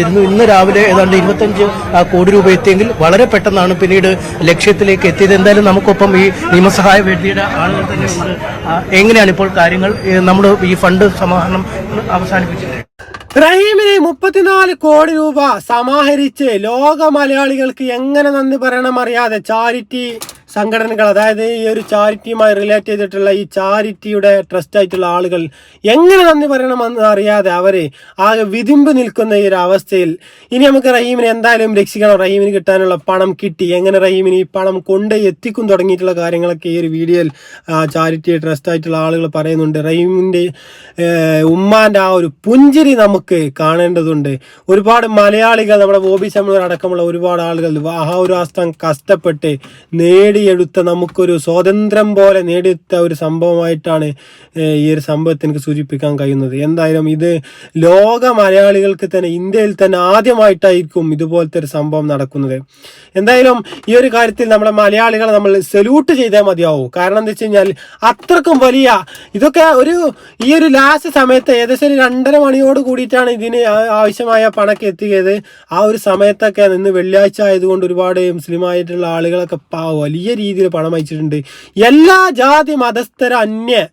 ഇരുന്നു ഇന്ന് രാവിലെ ഏതാണ്ട് ഇരുപത്തഞ്ച് കോടി രൂപ എത്തിയെങ്കിൽ വളരെ പെട്ടെന്നാണ് പിന്നീട് ലക്ഷ്യത്തിലേക്ക് എത്തിയത്. എന്തായാലും നമുക്കൊപ്പം ഈ നിയമസഹായ വേദിയുടെ ആളുകൾ തന്നെ എങ്ങനെയാണ് ഇപ്പോൾ കാര്യങ്ങൾ? നമ്മൾ ഈ ഫണ്ട് സമാഹരണം അവസാനിപ്പിച്ചത് റഹീമിന് മുപ്പത്തിനാല് കോടി രൂപ സമാഹരിച്ച് ലോക മലയാളികൾക്ക് എങ്ങനെ നന്ദി പറയണം അറിയാതെ ചാരിറ്റി സംഘടനകൾ അതായത് ഈ ഒരു ചാരിറ്റിയുമായി റിലേറ്റ് ചെയ്തിട്ടുള്ള ഈ ചാരിറ്റിയുടെ ട്രസ്റ്റ് ആയിട്ടുള്ള ആളുകൾ എങ്ങനെ നന്ദി പറയണമെന്ന് അറിയാതെ അവർ ആകെ വിതിമ്പ് നിൽക്കുന്ന ഈ ഒരു അവസ്ഥയിൽ ഇനി നമുക്ക് റഹീമിനെ എന്തായാലും രക്ഷിക്കണം. റഹീമിന് കിട്ടാനുള്ള പണം കിട്ടി. എങ്ങനെ റഹീമിന് ഈ പണം കൊണ്ട് എത്തിക്കും തുടങ്ങിയിട്ടുള്ള കാര്യങ്ങളൊക്കെ ഈ ഒരു വീഡിയോയിൽ ചാരിറ്റി ട്രസ്റ്റ് ആയിട്ടുള്ള ആളുകൾ പറയുന്നുണ്ട്. റഹീമിന്റെ ഉമ്മാന്റെ ആ ഒരു പുഞ്ചിരി നമുക്ക് കാണേണ്ടതുണ്ട്. ഒരുപാട് മലയാളികൾ നമ്മുടെ ബോബി ചമ്മൂർ അടക്കമുള്ള ഒരുപാട് ആളുകൾ ആ ഒരു അവസ്ഥ കഷ്ടപ്പെട്ട് നേടിയെടുത്ത നമുക്കൊരു സ്വാതന്ത്ര്യം പോലെ നേടിയെടുത്ത ഒരു സംഭവമായിട്ടാണ് ഈ ഒരു സംഭവത്തെ എനിക്ക് സൂചിപ്പിക്കാൻ കഴിയുന്നത്. എന്തായാലും ഇത് ലോക മലയാളികൾക്ക് തന്നെ ഇന്ത്യയിൽ തന്നെ ആദ്യമായിട്ടായിരിക്കും ഇതുപോലത്തെ ഒരു സംഭവം നടക്കുന്നത്. എന്തായാലും ഈ ഒരു കാര്യത്തിൽ നമ്മുടെ മലയാളികളെ നമ്മൾ സല്യൂട്ട് ചെയ്തേ മതിയാവൂ. കാരണം എന്താ വെച്ച് കഴിഞ്ഞാൽ അത്രക്കും വലിയ ഇതൊക്കെ ഒരു ഈ ഒരു ലാസ്റ്റ് സമയത്ത് ഏകദേശം ഒരു രണ്ടര മണിയോട് കൂടിയിട്ടാണ് ഇതിന് ആവശ്യമായ പണക്ക് എത്തിയത്. ആ ഒരു സമയത്തൊക്കെ നിന്ന് വെള്ളിയാഴ്ച ആയതുകൊണ്ട് ഒരുപാട് മുസ്ലിമായിട്ടുള്ള ആളുകളൊക്കെ പ- വലിയ രീതിയിൽ പണം അയച്ചിട്ടുണ്ട്. എല്ലാ ജാതി മതസ്ഥര അന്യ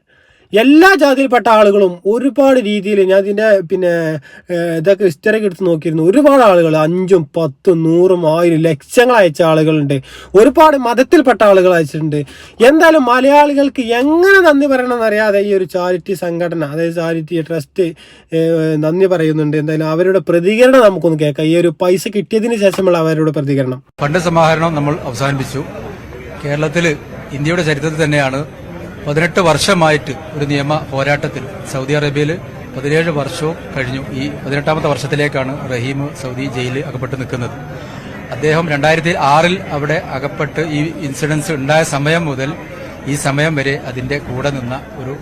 എല്ലാ ജാതിയിൽപ്പെട്ട ആളുകളും ഒരുപാട് രീതിയിൽ ഞാൻ ഇതിന്റെ പിന്നെ ഇതൊക്കെ ഹിസ്റ്ററി എടുത്ത് നോക്കിയിരുന്നു. ഒരുപാട് ആളുകൾ അഞ്ചും പത്തും നൂറും ആയിരം ലക്ഷങ്ങൾ അയച്ച ആളുകളുണ്ട്. ഒരുപാട് മതത്തിൽപ്പെട്ട ആളുകൾ അയച്ചിട്ടുണ്ട്. എന്തായാലും മലയാളികൾക്ക് എങ്ങനെ നന്ദി പറയണമെന്ന് അറിയാതെ ഈ ഒരു ചാരിറ്റി സംഘടന അതായത് ചാരിറ്റി ട്രസ്റ്റ് നന്ദി പറയുന്നുണ്ട്. എന്തായാലും അവരുടെ പ്രതികരണം നമുക്കൊന്ന് കേൾക്കാം. ഈ ഒരു പൈസ കിട്ടിയതിന് ശേഷമുള്ള അവരുടെ പ്രതികരണം. ഫണ്ട് സമാഹരണം നമ്മൾ അവസാനിപ്പിച്ചു. കേരളത്തിൽ ഇന്ത്യയുടെ ചരിത്രത്തിൽ തന്നെയാണ് പതിനെട്ട് വർഷമായിട്ട് ഒരു നിയമ പോരാട്ടത്തിൽ സൗദി അറേബ്യയിൽ പതിനേഴ് വർഷവും കഴിഞ്ഞു. ഈ പതിനെട്ടാമത്തെ വർഷത്തിലേക്കാണ് റഹീം സൗദി ജയിലിൽ അകപ്പെട്ട് നിൽക്കുന്നത്. അദ്ദേഹം രണ്ടായിരത്തി ആറിൽ അവിടെ അകപ്പെട്ട് ഈ ഇൻസിഡൻസ് ഉണ്ടായ സമയം മുതൽ ഈ സമയം വരെ അതിന്റെ കൂടെ നിന്ന ഒരു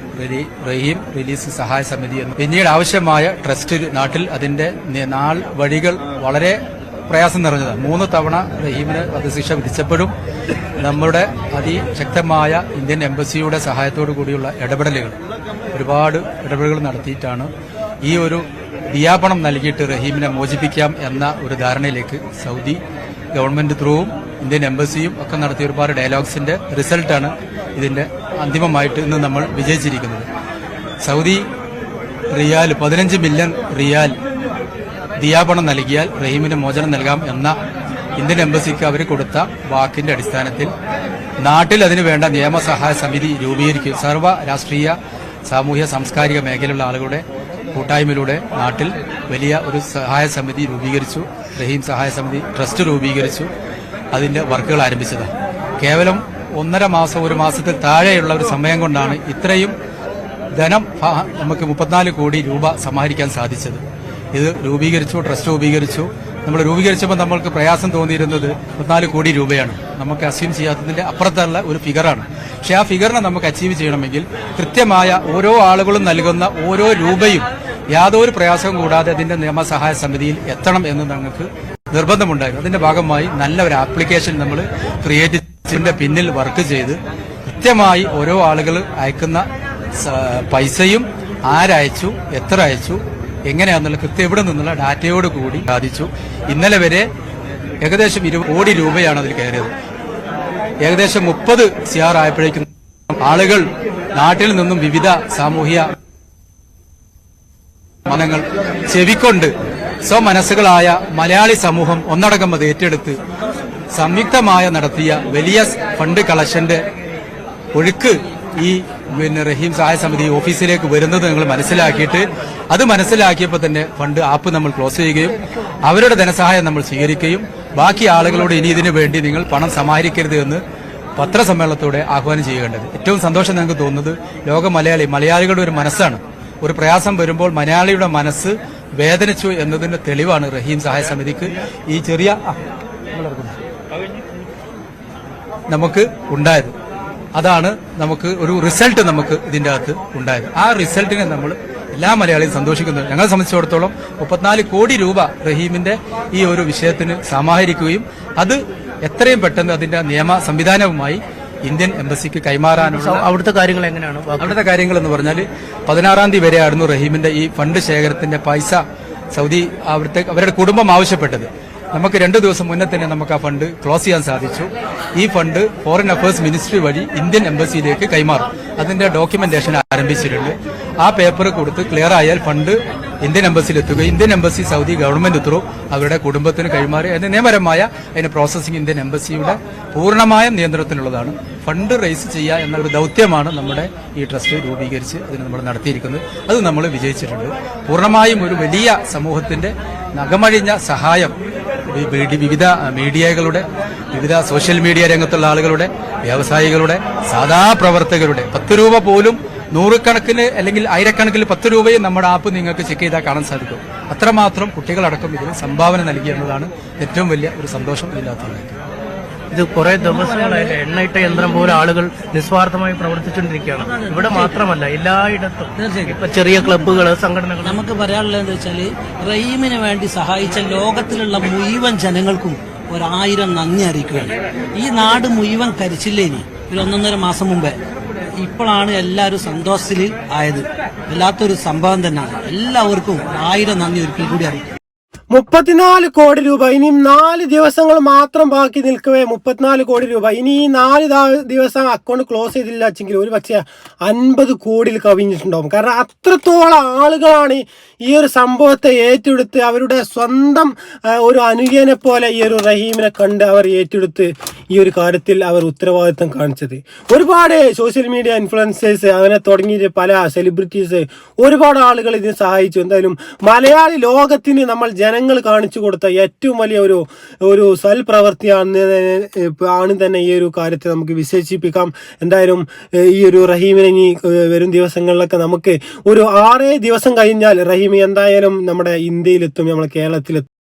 റഹീം റിലീസ് സഹായ സമിതി എന്ന് പിന്നീട് ആവശ്യമായ ട്രസ്റ്റ് നാട്ടിൽ അതിന്റെ നാൾ വഴികൾ വളരെ പ്രയാസം നിറഞ്ഞതാണ് മൂന്ന് തവണ റഹീമിന് വധശിക്ഷ വിധിച്ചപ്പോഴും നമ്മുടെ അതിശക്തമായ ഇന്ത്യൻ എംബസിയുടെ സഹായത്തോടു കൂടിയുള്ള ഇടപെടലുകൾ. ഒരുപാട് ഇടപെടലുകൾ നടത്തിയിട്ടാണ് ഈ ഒരു ദിയാപണം നൽകിയിട്ട് റഹീമിനെ മോചിപ്പിക്കാം എന്ന ഒരു ധാരണയിലേക്ക് സൗദി ഗവൺമെന്റ് ത്രൂവും ഇന്ത്യൻ എംബസിയും ഒക്കെ നടത്തിയ ഒരുപാട് ഡയലോഗ്സിന്റെ റിസൾട്ടാണ് ഇതിന്റെ അന്തിമമായിട്ട് ഇന്ന് നമ്മൾ വിജയിച്ചിരിക്കുന്നത്. സൗദി റിയാൽ പതിനഞ്ച് മില്യൺ റിയാൽ ദിയാപണം നൽകിയാൽ റഹീമിന് മോചനം നൽകാം എന്ന ഇന്ത്യൻ എംബസിക്ക് അവർ കൊടുത്ത വാക്കിന്റെ അടിസ്ഥാനത്തിൽ നാട്ടിൽ അതിനു വേണ്ട നിയമസഹായ സമിതി രൂപീകരിക്കും. സർവ രാഷ്ട്രീയ സാമൂഹ്യ സാംസ്കാരിക മേഖലയിലുള്ള ആളുകളുടെ കൂട്ടായ്മയിലൂടെ നാട്ടിൽ വലിയ ഒരു സഹായ സമിതി രൂപീകരിച്ചു. റഹീം സഹായ സമിതി ട്രസ്റ്റ് രൂപീകരിച്ചു. അതിന്റെ വർക്കുകൾ ആരംഭിച്ചത്. കേവലം ഒന്നര മാസം ഒരു മാസത്തിൽ താഴെയുള്ള ഒരു സമയം കൊണ്ടാണ് ഇത്രയും ധനം നമുക്ക് മുപ്പത്തിനാല് കോടി രൂപ സമാഹരിക്കാൻ സാധിച്ചത്. ഇത് രൂപീകരിച്ചു ട്രസ്റ്റ് രൂപീകരിച്ചു. നമ്മൾ രൂപീകരിച്ചപ്പോൾ നമ്മൾക്ക് പ്രയാസം തോന്നിയിരുന്നത് മുപ്പത്തിനാല് കോടി രൂപയാണ്. നമുക്ക് അസ്യൂം ചെയ്യാത്തതിന്റെ അപ്പുറത്തുള്ള ഒരു ഫിഗറാണ്. പക്ഷെ ആ ഫിഗറിനെ നമുക്ക് അച്ചീവ് ചെയ്യണമെങ്കിൽ കൃത്യമായ ഓരോ ആളുകളും നൽകുന്ന ഓരോ രൂപയും യാതൊരു പ്രയാസവും കൂടാതെ അതിന്റെ നിയമസഹായ സമിതിയിൽ എത്തണം എന്ന് ഞങ്ങൾക്ക് നിർബന്ധമുണ്ടായിരുന്നു. അതിന്റെ ഭാഗമായി നല്ല ഒരു ആപ്ലിക്കേഷൻ നമ്മൾ ക്രിയേറ്റ് പിന്നിൽ വർക്ക് ചെയ്ത് കൃത്യമായി ഓരോ ആളുകൾ അയക്കുന്ന പൈസയും ആരയച്ചു എത്ര അയച്ചു എങ്ങനെയാന്നുള്ള കൃത്യം എവിടെ നിന്നുള്ള ഡാറ്റയോട് കൂടി സാധിച്ചു ഇന്നലെ വരെ ഏകദേശം ഇരുപത് കോടി രൂപയാണ് അതിൽ കയറിയത്. ഏകദേശം മുപ്പത് സിആർ ആയപ്പോഴേക്കും ആളുകൾ നാട്ടിൽ നിന്നും വിവിധ സാമൂഹ്യ മതങ്ങൾ ചെവിക്കൊണ്ട് സ്വമനസ്സുകളായ മലയാളി സമൂഹം ഒന്നടങ്കം അത് ഏറ്റെടുത്ത് സംയുക്തമായ നടത്തിയ വലിയ ഫണ്ട് കളക്ഷന്റെ ഒഴുക്ക് ഈ പിന്നെ റഹീം സഹായ സമിതി ഓഫീസിലേക്ക് വരുന്നത് നിങ്ങൾ മനസ്സിലാക്കിയിട്ട് അത് മനസ്സിലാക്കിയപ്പോൾ തന്നെ ഫണ്ട് ആപ്പ് നമ്മൾ ക്ലോസ് ചെയ്യുകയും അവരുടെ ധനസഹായം നമ്മൾ സ്വീകരിക്കുകയും ബാക്കി ആളുകളോട് ഇനി ഇതിനു വേണ്ടി നിങ്ങൾ പണം സമാഹരിക്കരുത് എന്ന് പത്രസമ്മേളനത്തോടെ ആഹ്വാനം ചെയ്യേണ്ടത് ഏറ്റവും സന്തോഷം ഞങ്ങൾക്ക് തോന്നുന്നത് ലോക മലയാളി മലയാളികളുടെ ഒരു മനസ്സാണ്. ഒരു പ്രയാസം വരുമ്പോൾ മലയാളിയുടെ മനസ്സ് വേദനിച്ചു എന്നതിന്റെ തെളിവാണ് റഹീം സഹായ സമിതിക്ക് ഈ ചെറിയ. നമുക്ക് ഉണ്ടായത്. അതാണ് നമുക്ക് ഒരു റിസൾട്ട് നമുക്ക് ഇതിന്റെ അകത്ത് ഉണ്ടായത്. ആ റിസൾട്ടിനെ നമ്മൾ എല്ലാ മലയാളിയും സന്തോഷിക്കുന്നു. ഞങ്ങളെ സംബന്ധിച്ചിടത്തോളം മുപ്പത്തിനാല് കോടി രൂപ റഹീമിന്റെ ഈ ഒരു വിഷയത്തിന് സമാഹരിക്കുകയും അത് എത്രയും പെട്ടെന്ന് അതിന്റെ നിയമ സംവിധാനവുമായി ഇന്ത്യൻ എംബസിക്ക് കൈമാറാനുള്ള അവിടുത്തെ കാര്യങ്ങൾ എങ്ങനെയാണ്? അവിടുത്തെ കാര്യങ്ങൾ എന്ന് പറഞ്ഞാൽ പതിനാറാം തീയതി വരെയായിരുന്നു റഹീമിന്റെ ഈ ഫണ്ട് ശേഖരത്തിന്റെ പൈസ സൗദി അവിടുത്തെ അവരുടെ കുടുംബം ആവശ്യപ്പെട്ടത്. നമുക്ക് രണ്ടു ദിവസം മുന്നേ തന്നെ നമുക്ക് ആ ഫണ്ട് ക്ലോസ് ചെയ്യാൻ സാധിച്ചു. ഈ ഫണ്ട് ഫോറിൻ അഫയേഴ്സ് മിനിസ്ട്രി വഴി ഇന്ത്യൻ എംബസിയിലേക്ക് കൈമാറും. അതിന്റെ ഡോക്യുമെന്റേഷൻ ആരംഭിച്ചിട്ടുണ്ട്. ആ പേപ്പർ കൊടുത്ത് ക്ലിയർ ആയാൽ ഫണ്ട് ഇന്ത്യൻ എംബസിയിൽ എത്തുകയും Indian embassy Saudi government through അവരുടെ കുടുംബത്തിന് കൈമാറി. അതിന് നിയമപരമായ അതിന് പ്രോസസ്സിംഗ് ഇന്ത്യൻ എംബസിയുടെ പൂർണമായ നിയന്ത്രണത്തിലുള്ളതാണ്. ഫണ്ട് റേസ് ചെയ്യുക എന്നൊരു ദൗത്യമാണ് നമ്മുടെ ഈ ട്രസ്റ്റ് രൂപീകരിച്ച് അതിന് നമ്മൾ നടത്തിയിരിക്കുന്നത്. അത് നമ്മൾ വിജയിച്ചിട്ടുണ്ട്. പൂർണമായും ഒരു വലിയ സമൂഹത്തിന്റെ നഗമഴിഞ്ഞ സഹായം വിവിധ മീഡിയകളുടെ വിവിധ സോഷ്യൽ മീഡിയ രംഗത്തുള്ള ആളുകളുടെ വ്യവസായികളുടെ സാധാ പ്രവർത്തകരുടെ പത്ത് രൂപ പോലും നൂറുകണക്കിന് അല്ലെങ്കിൽ ആയിരക്കണക്കിന് പത്ത് രൂപയും നമ്മുടെ ആപ്പ് നിങ്ങൾക്ക് ചെക്ക് ചെയ്താൽ കാണാൻ സാധിക്കും. അത്രമാത്രം കുട്ടികളടക്കം ഇതിന് സംഭാവന നൽകി എന്നതാണ് ഏറ്റവും വലിയ ഒരു സന്തോഷം ഇതിനകത്തുള്ളത് ഇത് കുറെ ദിവസങ്ങളായിട്ട് എണ്ണയിട്ട യന്ത്രം പോലെ ആളുകൾ നിസ്വാർത്ഥമായി പ്രവർത്തിച്ചുകൊണ്ടിരിക്കുകയാണ്. ഇവിടെ മാത്രമല്ല എല്ലായിടത്തും. ഇപ്പൊ ചെറിയ ക്ലബ്ബുകൾ സംഘടനകൾ നമുക്ക് പറയാനുള്ളത് എന്താ വെച്ചാൽ റഹീമിന് വേണ്ടി സഹായിച്ച ലോകത്തിലുള്ള മുഴുവൻ ജനങ്ങൾക്കും ഒരായിരം നന്ദി അറിയിക്കുകയാണ്. ഈ നാട് മുഴുവൻ കരിച്ചില്ലേനി ഒരു ഒന്നൊന്നര മാസം മുമ്പേ. ഇപ്പോഴാണ് എല്ലാവരും സന്തോഷത്തിൽ ആയത്. വല്ലാത്തൊരു സംഭവം തന്നെയാണ്. എല്ലാവർക്കും ആയിരം നന്ദി ഒരിക്കൽ കൂടി അറിയിക്കും. മുപ്പത്തിനാല് കോടി രൂപ. ഇനിയും നാല് ദിവസങ്ങൾ മാത്രം ബാക്കി നിൽക്കവേ മുപ്പത്തിനാല് കോടി രൂപ. ഇനി ഈ നാല് ദിവസം അക്കൗണ്ട് ക്ലോസ് ചെയ്തില്ല വെച്ചെങ്കിൽ ഒരു പക്ഷേ അൻപത് കോടിയിൽ കവിഞ്ഞിട്ടുണ്ടാവും. കാരണം അത്രത്തോളം ആളുകളാണ് ഈ ഒരു സംഭവത്തെ ഏറ്റെടുത്ത് അവരുടെ സ്വന്തം ഒരു അനുജനെ പോലെ ഈ ഒരു റഹീമിനെ കണ്ട് അവർ ഏറ്റെടുത്ത് ഈ ഒരു കാര്യത്തിൽ അവർ ഉത്തരവാദിത്തം കാണിച്ചത്. ഒരുപാട് സോഷ്യൽ മീഡിയ ഇൻഫ്ലുവൻസേഴ്സ് അങ്ങനെ തുടങ്ങിയ പല സെലിബ്രിറ്റീസ് ഒരുപാട് ആളുകൾ ഇതിന് സഹായിച്ചു. എന്തായാലും മലയാളി ലോകത്തിന് നമ്മൾ ജനങ്ങൾ കാണിച്ചു കൊടുത്ത ഏറ്റവും വലിയ ഒരു ഒരു സൽപ്രവൃത്തിയാണ് ആണ് തന്നെ ഈ ഒരു കാര്യത്തെ നമുക്ക് വിശേഷിപ്പിക്കാം. എന്തായാലും ഈ ഒരു റഹീമിനെ ഇനി വരും ദിവസങ്ങളിലൊക്കെ നമുക്ക് ഒരു ആറേ ദിവസം കഴിഞ്ഞാൽ റഹീം എന്തായാലും നമ്മുടെ ഇന്ത്യയിലെത്തും നമ്മുടെ കേരളത്തിലെത്തും.